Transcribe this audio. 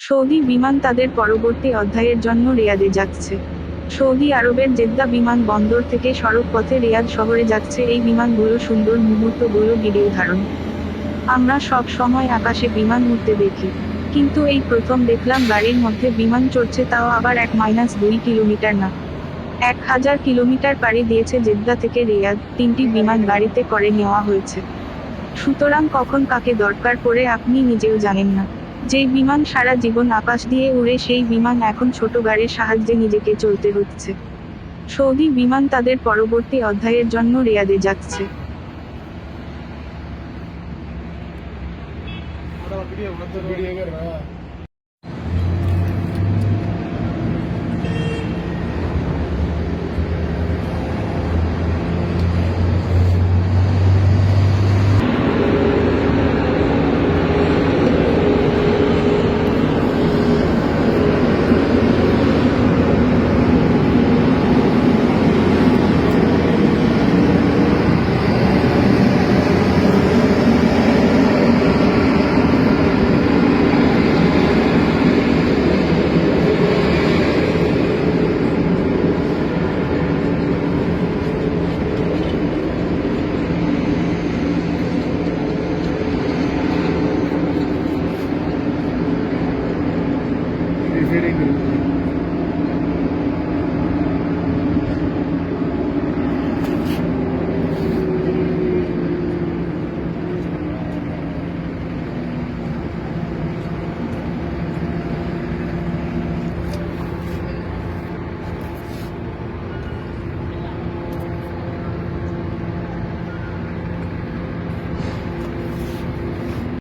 Saudi বিমান তাদের পরবর্তী অধ্যায়ের জন্য রিয়াদে যাচ্ছে। সৌদি আরবের জেদ্দা বিমান বন্দর থেকে সড়ক পথে রিয়াদ শহরে যাচ্ছে। এই বিমানগুলো সুন্দর মুহূর্তগুলো ভিডিও ধারণ। আমরা সব সময় আকাশে বিমান উঠতে দেখি। কিন্তু এই প্রথম দেখলাম গাড়ির মধ্যে বিমান চড়ছে তাও আবার এক মাইনাস দুই কিলোমিটার না। এক হাজার কিলোমিটার পাড়ি দিয়েছে জেদ্দা থেকে রিয়াদ। তিনটি বিমান গাড়িতে করে নেওয়া হয়েছে। সুতরাং কখন কাকে দরকার পড়ে আপনি নিজেও জানেন না। যেই বিমান সারা জীবন আকাশ দিয়ে উড়ে, সেই বিমান এখন ছোট গাড়ির সাহায্যে নিজেকে চলতে হচ্ছে। সৌদি বিমান তাদের পরবর্তী অধ্যায়ের জন্য রিয়াদে যাচ্ছে। ভিডিও